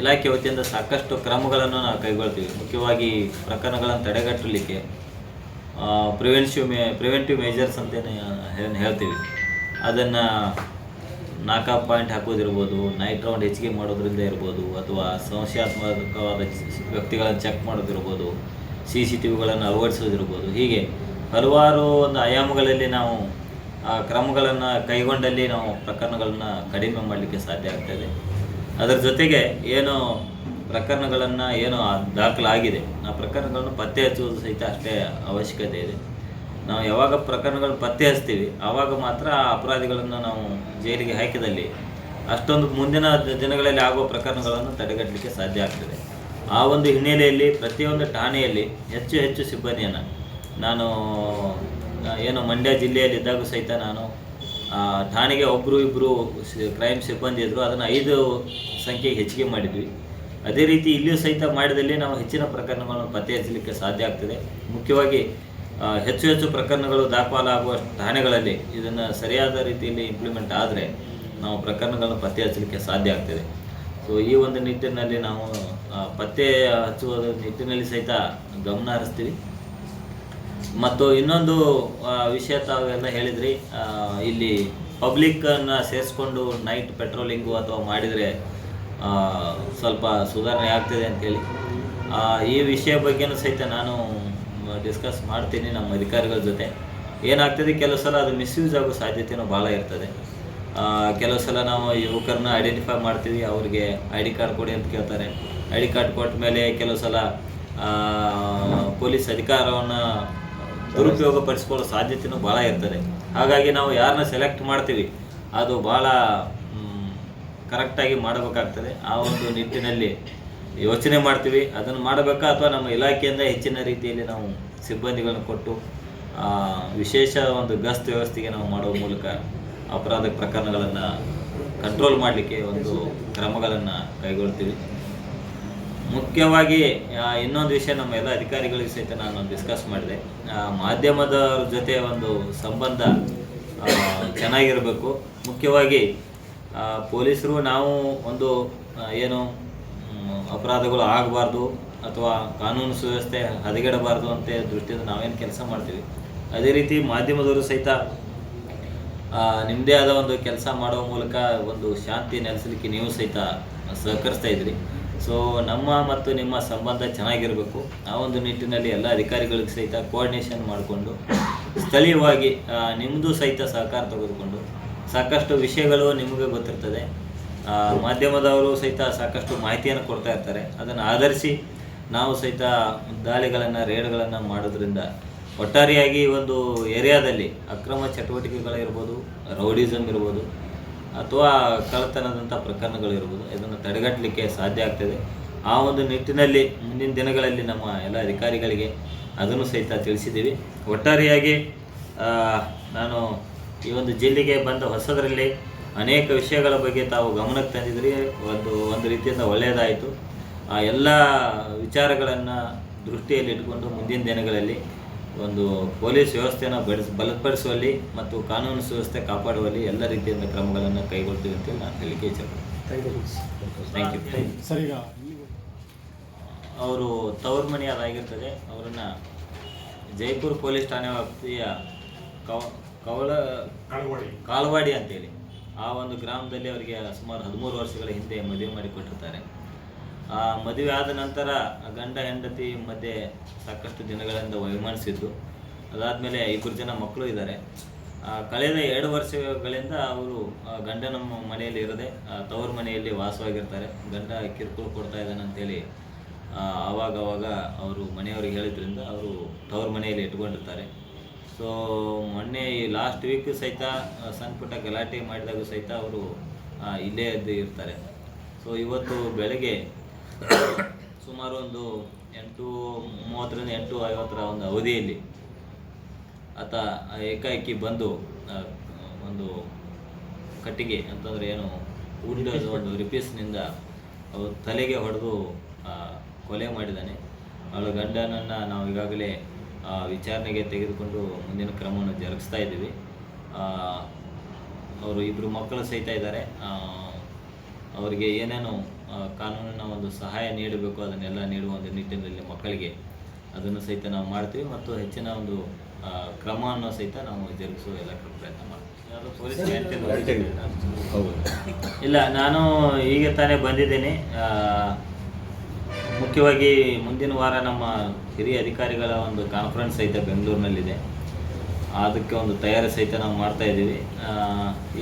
ಇಲಾಖೆ ವತಿಯಿಂದ ಸಾಕಷ್ಟು ಕ್ರಮಗಳನ್ನು ನಾವು ಕೈಗೊಳ್ತೀವಿ. ಮುಖ್ಯವಾಗಿ ಪ್ರಕರಣಗಳನ್ನು ತಡೆಗಟ್ಟಲಿಕ್ಕೆ ಪ್ರಿವೆನ್ಸಿವ್ ಮೇ ಪ್ರಿವೆಂಟಿವ್ ಮೇಜರ್ಸ್ ಅಂತಲೇ ಏನು ಹೇಳ್ತೀವಿ. ಅದನ್ನು ನಾಕಾ ಪಾಯಿಂಟ್ ಹಾಕೋದಿರ್ಬೋದು ನೈಟ್ ರೌಂಡ್ ಹೆಚ್ಚಿಗೆ ಮಾಡೋದ್ರಿಂದ ಇರ್ಬೋದು, ಅಥವಾ ಸಂಶಯಾತ್ಮಕವಾದ ವ್ಯಕ್ತಿಗಳನ್ನು ಚೆಕ್ ಮಾಡೋದಿರ್ಬೋದು. ಸಿ ಸಿ ಟಿ ವಿಗಳನ್ನು ಅಳವಡಿಸೋದಿರ್ಬೋದು. ಹೀಗೆ ಹಲವಾರು ಒಂದು ಆಯಾಮಗಳಲ್ಲಿ ನಾವು ಆ ಕ್ರಮಗಳನ್ನು ಕೈಗೊಂಡಲ್ಲಿ ನಾವು ಪ್ರಕರಣಗಳನ್ನು ಕಡಿಮೆ ಮಾಡಲಿಕ್ಕೆ ಸಾಧ್ಯ ಆಗ್ತದೆ ಅದರ ಜೊತೆಗೆ ಏನು ಪ್ರಕರಣಗಳನ್ನು ಏನು ದಾಖಲಾಗಿದೆ. ಆ ಪ್ರಕರಣಗಳನ್ನು ಪತ್ತೆ ಹಚ್ಚುವುದು ಸಹಿತ ಅಷ್ಟೇ ಅವಶ್ಯಕತೆ ಇದೆ. ನಾವು ಯಾವಾಗ ಪ್ರಕರಣಗಳನ್ನು ಪತ್ತೆ ಹಚ್ತೀವಿ, ಆವಾಗ ಮಾತ್ರ ಆ ಅಪರಾಧಿಗಳನ್ನು ನಾವು ಜೈಲಿಗೆ ಹಾಕಿದಲ್ಲಿ ಅಷ್ಟೊಂದು ಮುಂದಿನ ದಿನಗಳಲ್ಲಿ ಆಗುವ ಪ್ರಕರಣಗಳನ್ನು ತಡೆಗಟ್ಟಲಿಕ್ಕೆ ಸಾಧ್ಯ ಆಗ್ತದೆ. ಆ ಒಂದು ಹಿನ್ನೆಲೆಯಲ್ಲಿ, ಪ್ರತಿಯೊಂದು ಠಾಣೆಯಲ್ಲಿ ಹೆಚ್ಚು ಹೆಚ್ಚು ಸಿಬ್ಬಂದಿಯನ್ನು ನಾನು ಏನು ಮಂಡ್ಯ ಜಿಲ್ಲೆಯಲ್ಲಿದ್ದಾಗ ಸಹಿತ ನಾನು ಠಾಣೆಗೆ ಒಬ್ಬರು ಇಬ್ಬರು ಕ್ರೈಮ್ ಸಿಬ್ಬಂದಿ ಇದ್ದರು ಅದನ್ನು ಐದು ಸಂಖ್ಯೆಗೆ ಹೆಚ್ಚಿಗೆ ಮಾಡಿದ್ವಿ. ಅದೇ ರೀತಿ ಇಲ್ಲಿಯೂ ಸಹಿತ ಮಾಡಿದಲ್ಲಿ ನಾವು ಹೆಚ್ಚಿನ ಪ್ರಕರಣಗಳನ್ನು ಪತ್ತೆ ಹಚ್ಚಲಿಕ್ಕೆ ಸಾಧ್ಯ ಆಗ್ತದೆ. ಮುಖ್ಯವಾಗಿ ಹೆಚ್ಚು ಹೆಚ್ಚು ಪ್ರಕರಣಗಳು ದಾಖಲಾಗುವ ಠಾಣೆಗಳಲ್ಲಿ ಇದನ್ನು ಸರಿಯಾದ ರೀತಿಯಲ್ಲಿ ಇಂಪ್ಲಿಮೆಂಟ್ ಆದರೆ ನಾವು ಪ್ರಕರಣಗಳನ್ನು ಪತ್ತೆ ಹಚ್ಚಲಿಕ್ಕೆ ಸಾಧ್ಯ ಆಗ್ತದೆ. ಸೊ ಈ ಒಂದು ನಿಟ್ಟಿನಲ್ಲಿ ನಾವು ಪತ್ತೆ ಹಚ್ಚುವ ನಿಟ್ಟಿನಲ್ಲಿ ಸಹಿತ ಗಮನ ಹರಿಸ್ತೀವಿ. ಮತ್ತು ಇನ್ನೊಂದು ವಿಷಯ ತಾವೆಲ್ಲ ಹೇಳಿದ್ರಿ ಇಲ್ಲಿ ಪಬ್ಲಿಕ್ಕನ್ನು ಸೇರಿಸ್ಕೊಂಡು ನೈಟ್ ಪೆಟ್ರೋಲಿಂಗು ಅಥವಾ ಮಾಡಿದರೆ ಸ್ವಲ್ಪ ಸುಧಾರಣೆ ಆಗ್ತಿದೆ ಅಂತೇಳಿ ಆ, ಈ ವಿಷಯ ಬಗ್ಗೆನೂ ಸಹಿತ ನಾನು ಡಿಸ್ಕಸ್ ಮಾಡ್ತೀನಿ ನಮ್ಮ ಅಧಿಕಾರಿಗಳ ಜೊತೆ. ಏನಾಗ್ತದೆ ಕೆಲವು ಸಲ ಅದು ಮಿಸ್ಯೂಸ್ ಆಗೋ ಸಾಧ್ಯತೆಯೂ ಭಾಳ ಇರ್ತದೆ. ಕೆಲವು ಸಲ ನಾವು ಯುವಕರನ್ನ ಐಡೆಂಟಿಫೈ ಮಾಡ್ತೀವಿ, ಅವ್ರಿಗೆ ಐ ಡಿ ಕಾರ್ಡ್ ಕೊಡಿ ಅಂತ ಕೇಳ್ತಾರೆ. ಐ ಡಿ ಕಾರ್ಡ್ ಕೊಟ್ಟ ಮೇಲೆ ಕೆಲವು ಸಲ ಪೊಲೀಸ್ ಅಧಿಕಾರವನ್ನು ದುರುಪಯೋಗ ಪಡಿಸ್ಕೊಳ್ಳೋ ಸಾಧ್ಯತೆಯೂ ಭಾಳ ಇರ್ತದೆ. ಹಾಗಾಗಿ ನಾವು ಯಾರನ್ನ ಸೆಲೆಕ್ಟ್ ಮಾಡ್ತೀವಿ, ಅದು ಭಾಳ ಕರೆಕ್ಟಾಗಿ ಮಾಡಬೇಕಾಗ್ತದೆ. ಆ ಒಂದು ನಿಟ್ಟಿನಲ್ಲಿ ಯೋಚನೆ ಮಾಡ್ತೀವಿ. ಅದನ್ನು ಮಾಡಬೇಕಾ ಅಥವಾ ನಮ್ಮ ಇಲಾಖೆಯಿಂದ ಹೆಚ್ಚಿನ ರೀತಿಯಲ್ಲಿ ನಾವು ಸಿಬ್ಬಂದಿಗಳನ್ನು ಕೊಟ್ಟು ವಿಶೇಷ ಒಂದು ಗಸ್ತ್ ವ್ಯವಸ್ಥೆಗೆ ನಾವು ಮಾಡುವ ಮೂಲಕ ಅಪರಾಧ ಪ್ರಕರಣಗಳನ್ನು ಕಂಟ್ರೋಲ್ ಮಾಡಲಿಕ್ಕೆ ಒಂದು ಕ್ರಮಗಳನ್ನು ಕೈಗೊಳ್ತೀವಿ. ಮುಖ್ಯವಾಗಿ ಇನ್ನೊಂದು ವಿಷಯ ನಮ್ಮ ಎಲ್ಲ ಅಧಿಕಾರಿಗಳಿಗೆ ಸಹಿತ ನಾನು ಡಿಸ್ಕಸ್ ಮಾಡಿದೆ. ಮಾಧ್ಯಮದ ಮಾಧ್ಯಮದವ್ರ ಜೊತೆ ಒಂದು ಸಂಬಂಧ ಚೆನ್ನಾಗಿರಬೇಕು. ಮುಖ್ಯವಾಗಿ ಪೊಲೀಸರು ನಾವು ಒಂದು ಏನು ಅಪರಾಧಗಳು ಆಗಬಾರ್ದು ಅಥವಾ ಕಾನೂನು ಸುವ್ಯವಸ್ಥೆ ಹದಗೆಡಬಾರ್ದು ಅಂತ ದೃಷ್ಟಿಯಿಂದ ನಾವೇನು ಕೆಲಸ ಮಾಡ್ತೀವಿ. ಅದೇ ರೀತಿ ಮಾಧ್ಯಮದವರು ಸಹಿತ ನಿಮ್ಮದೇ ಆದ ಒಂದು ಕೆಲಸ ಮಾಡುವ ಮೂಲಕ ಒಂದು ಶಾಂತಿ ನೆಲೆಸಲಿಕ್ಕೆ ನೀವು ಸಹಿತ ಸಹಕರಿಸ್ತಾ ಇದ್ರಿ. ಸೊ ನಮ್ಮ ಮತ್ತು ನಿಮ್ಮ ಸಂಬಂಧ ಚೆನ್ನಾಗಿರಬೇಕು. ಆ ಒಂದು ನಿಟ್ಟಿನಲ್ಲಿ ಎಲ್ಲ ಅಧಿಕಾರಿಗಳಿಗೆ ಸಹಿತ ಕೋಆರ್ಡಿನೇಷನ್ ಮಾಡಿಕೊಂಡು, ಸ್ಥಳೀಯವಾಗಿ ನಿಮ್ಮದು ಸಹಿತ ಸಹಕಾರ ತೆಗೆದುಕೊಂಡು ಸಾಕಷ್ಟು ವಿಷಯಗಳು ನಿಮಗೆ ಗೊತ್ತಿರ್ತದೆ. ಮಾಧ್ಯಮದವರು ಸಹಿತ ಸಾಕಷ್ಟು ಮಾಹಿತಿಯನ್ನು ಕೊಡ್ತಾ ಇರ್ತಾರೆ. ಅದನ್ನು ಆಧರಿಸಿ ನಾವು ಸಹಿತ ದಾಳಿಗಳನ್ನು, ರೇಡ್ಗಳನ್ನು ಮಾಡೋದ್ರಿಂದ ಒಟ್ಟಾರೆಯಾಗಿ ಒಂದು ಏರಿಯಾದಲ್ಲಿ ಅಕ್ರಮ ಚಟುವಟಿಕೆಗಳಿರ್ಬೋದು ರೌಡಿಸಮ್ ಇರ್ಬೋದು, ಅಥವಾ ಕಳ್ಳತನದಂಥ ಪ್ರಕರಣಗಳಿರ್ಬೋದು, ಇದನ್ನು ತಡೆಗಟ್ಟಲಿಕ್ಕೆ ಸಾಧ್ಯ ಆಗ್ತದೆ. ಆ ಒಂದು ನಿಟ್ಟಿನಲ್ಲಿ ಮುಂದಿನ ದಿನಗಳಲ್ಲಿ ನಮ್ಮ ಎಲ್ಲ ಅಧಿಕಾರಿಗಳಿಗೆ ಅದನ್ನು ಸಹಿತ ತಿಳಿಸಿದ್ದೀವಿ. ಒಟ್ಟಾರೆಯಾಗಿ ನಾನು ಈ ಒಂದು ಜಿಲ್ಲೆಗೆ ಬಂದ ಹೊಸದರಲ್ಲಿ ಅನೇಕ ವಿಷಯಗಳ ಬಗ್ಗೆ ತಾವು ಗಮನಕ್ಕೆ ತಂದಿದ್ರಿ ಒಂದು ಒಂದು ರೀತಿಯಿಂದ ಒಳ್ಳೆಯದಾಯಿತು. ಆ, ಎಲ್ಲ ವಿಚಾರಗಳನ್ನು ದೃಷ್ಟಿಯಲ್ಲಿ ಇಟ್ಕೊಂಡು ಮುಂದಿನ ದಿನಗಳಲ್ಲಿ ಒಂದು ಪೊಲೀಸ್ ವ್ಯವಸ್ಥೆಯನ್ನು ಬೆಳೆಸ್ ಬಲಪಡಿಸುವಲ್ಲಿ ಮತ್ತು ಕಾನೂನು ಸುವ್ಯವಸ್ಥೆ ಕಾಪಾಡುವಲ್ಲಿ ಎಲ್ಲ ರೀತಿಯಿಂದ ಕ್ರಮಗಳನ್ನು ಕೈಗೊಳ್ತೀವಿ ಅಂತ ನಾನು ಹೇಳಿಕೆ ಇಚ್ಛೆಪಡ್ತೀನಿ ಥ್ಯಾಂಕ್ ಯು ಅವರು ತವರು ಮನೆ ಅದಾಗಿರ್ತದೆ. ಅವರನ್ನು ಜೈಪುರ ಪೊಲೀಸ್ ಠಾಣೆ ವ್ಯಾಪ್ತಿಯ ಕವ ಕವಳ ಕಾಲವಾಡಿ ಅಂತೇಳಿ. ಆ ಒಂದು ಗ್ರಾಮದಲ್ಲಿ ಅವರಿಗೆ ಸುಮಾರು ಹದಿಮೂರು ವರ್ಷಗಳ ಹಿಂದೆ ಮದುವೆ ಮಾಡಿಕೊಟ್ಟಿರ್ತಾರೆ. ಆ ಮದುವೆ ಆದ ನಂತರ ಗಂಡ ಹೆಂಡತಿ ಮಧ್ಯೆ ಸಾಕಷ್ಟು ದಿನಗಳಿಂದ ವೈಮಾನಿಸಿದ್ದು ಅದಾದಮೇಲೆ ಇಬ್ಬರು ಜನ ಮಕ್ಕಳು ಇದ್ದಾರೆ. ಕಳೆದ ಎರಡು ವರ್ಷಗಳಿಂದ ಅವರು ಗಂಡನ ಮನೆಯಲ್ಲಿ ಇರದೆ ತವರು ಮನೆಯಲ್ಲಿ ವಾಸವಾಗಿರ್ತಾರೆ. ಗಂಡ ಕಿರುಕುಳ ಕೊಡ್ತಾ ಇದ್ದಾನೆ ಅಂತೇಳಿ ಆವಾಗ ಅವಾಗ ಅವರು ಮನೆಯವ್ರಿಗೆ ಹೇಳಿದ್ರಿಂದ ಅವರು ತವರು ಮನೆಯಲ್ಲಿ ಇಟ್ಕೊಂಡಿರ್ತಾರೆ ಸೊ ಮೊನ್ನೆ ಈ ಲಾಸ್ಟ್ ವೀಕ್ ಸಹಿತ ಸಣ್ಣ ಪುಟ್ಟ ಗಲಾಟೆ ಮಾಡಿದಾಗ ಸಹಿತ ಅವರು ಇಲ್ಲೇ ಇದ್ದು ಇರ್ತಾರೆ. ಸೊ ಇವತ್ತು ಬೆಳಗ್ಗೆ ಸುಮಾರು ಒಂದು ಎಂಟು ಮೂವತ್ತರಿಂದ ಎಂಟು ಐವತ್ತರ ಒಂದು ಅವಧಿಯಲ್ಲಿ ಆತ ಏಕಾಏಕಿ ಬಂದು ಒಂದು ಕಟ್ಟಿಗೆ ಅಂತಂದರೆ ಏನು ಉಂಡದ ಒಂದು ರಿಪೀಸ್ನಿಂದ ಅವ್ರ ತಲೆಗೆ ಹೊಡೆದು ಕೊಲೆ ಮಾಡಿದ್ದಾನೆ. ಅವಳ ಗಂಡನನ್ನು ನಾವು ಈಗಾಗಲೇ ವಿಚಾರಣೆಗೆ ತೆಗೆದುಕೊಂಡು ಮುಂದಿನ ಕ್ರಮವನ್ನು ಜರುಗಿಸ್ತಾ ಇದ್ದೀವಿ. ಅವರು ಇಬ್ಬರು ಮಕ್ಕಳು ಸಹಿತ ಇದ್ದಾರೆ. ಅವರಿಗೆ ಏನೇನು ಕಾನೂನಿನ ಒಂದು ಸಹಾಯ ನೀಡಬೇಕು ಅದನ್ನೆಲ್ಲ ನೀಡುವ ಒಂದು ನಿಟ್ಟಿನಲ್ಲಿ ಮಕ್ಕಳಿಗೆ ಅದನ್ನು ಸಹಿತ ನಾವು ಮಾಡ್ತೀವಿ ಮತ್ತು ಹೆಚ್ಚಿನ ಒಂದು ಕ್ರಮವನ್ನು ಸಹಿತ ನಾವು ಜರುಗಿಸುವ ಎಲ್ಲ ಪ್ರಯತ್ನ ಮಾಡ್ತೀವಿ. ಇಲ್ಲ ನಾನು ಈಗ ತಾನೇ ಬಂದಿದ್ದೇನೆ. ಮುಖ್ಯವಾಗಿ ಮುಂದಿನ ವಾರ ನಮ್ಮ ಹಿರಿಯ ಅಧಿಕಾರಿಗಳ ಒಂದು ಕಾನ್ಫರೆನ್ಸ್ ಸಹಿತ ಬೆಂಗಳೂರಿನಲ್ಲಿದೆ. ಅದಕ್ಕೆ ಒಂದು ತಯಾರಿ ಸಹಿತ ನಾವು ಮಾಡ್ತಾ ಇದ್ದೀವಿ.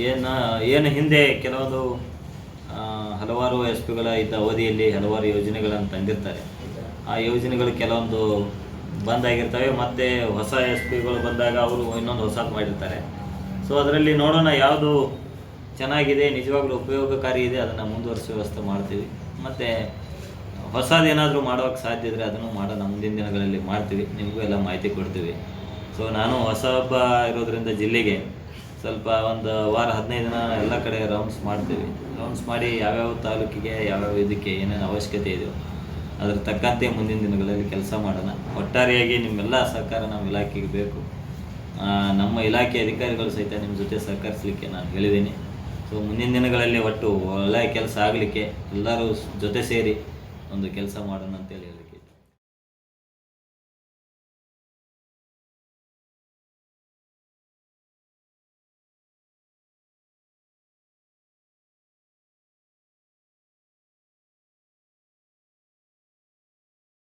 ಏನು ಏನು ಹಿಂದೆ ಕೆಲವೊಂದು ಹಲವಾರು ಎಸ್ ಪಿಗಳ ಇದ್ದ ಅವಧಿಯಲ್ಲಿ ಹಲವಾರು ಯೋಜನೆಗಳನ್ನು ತಂದಿರ್ತಾರೆ. ಆ ಯೋಜನೆಗಳು ಕೆಲವೊಂದು ಬಂದಾಗಿರ್ತವೆ, ಮತ್ತು ಹೊಸ ಎಸ್ ಪಿಗಳು ಬಂದಾಗ ಅವರು ಇನ್ನೊಂದು ಹೊಸದು ಮಾಡಿರ್ತಾರೆ. ಸೊ ಅದರಲ್ಲಿ ನೋಡೋಣ ಯಾವುದು ಚೆನ್ನಾಗಿದೆ, ನಿಜವಾಗ್ಲೂ ಉಪಯೋಗಕಾರಿ ಇದೆ, ಅದನ್ನು ಮುಂದುವರಿಸುವ ವ್ಯವಸ್ಥೆ ಮಾಡ್ತೀವಿ. ಮತ್ತು ಹೊಸದೇನಾದರೂ ಮಾಡೋಕ್ಕೆ ಸಾಧ್ಯ ಇದ್ದರೆ ಅದನ್ನು ಮಾಡೋಣ, ಮುಂದಿನ ದಿನಗಳಲ್ಲಿ ಮಾಡ್ತೀವಿ. ನಿಮಗೂ ಎಲ್ಲ ಮಾಹಿತಿ ಕೊಡ್ತೀವಿ. ಸೊ ನಾನು ಹೊಸ ಹಬ್ಬ ಇರೋದ್ರಿಂದ ಜಿಲ್ಲೆಗೆ ಸ್ವಲ್ಪ ಒಂದು ವಾರ, ಹದಿನೈದು ದಿನ ಎಲ್ಲ ಕಡೆ ರೌಂಡ್ಸ್ ಮಾಡ್ತೀವಿ. ರೌಂಡ್ಸ್ ಮಾಡಿ ಯಾವ್ಯಾವ ತಾಲೂಕಿಗೆ, ಯಾವ್ಯಾವ ಇದಕ್ಕೆ ಏನೇನು ಅವಶ್ಯಕತೆ ಇದೆಯೋ ಅದ್ರ ತಕ್ಕಂತೆ ಮುಂದಿನ ದಿನಗಳಲ್ಲಿ ಕೆಲಸ ಮಾಡೋಣ. ಒಟ್ಟಾರೆಯಾಗಿ ನಿಮ್ಮೆಲ್ಲ ಸಹಕಾರ ನಮ್ಮ ಇಲಾಖೆಗೆ ಬೇಕು. ನಮ್ಮ ಇಲಾಖೆ ಅಧಿಕಾರಿಗಳು ಸಹಿತ ನಿಮ್ಮ ಜೊತೆ ಸಹಕರಿಸಲಿಕ್ಕೆ ನಾನು ಹೇಳಿದ್ದೀನಿ. ಸೊ ಮುಂದಿನ ದಿನಗಳಲ್ಲಿ ಒಟ್ಟು ಒಳ್ಳೆಯ ಕೆಲಸ ಆಗಲಿಕ್ಕೆ ಎಲ್ಲರೂ ಜೊತೆ ಸೇರಿ ಒಂದು ಕೆಲಸ ಮಾಡೋಣ ಅಂತೇಳಿ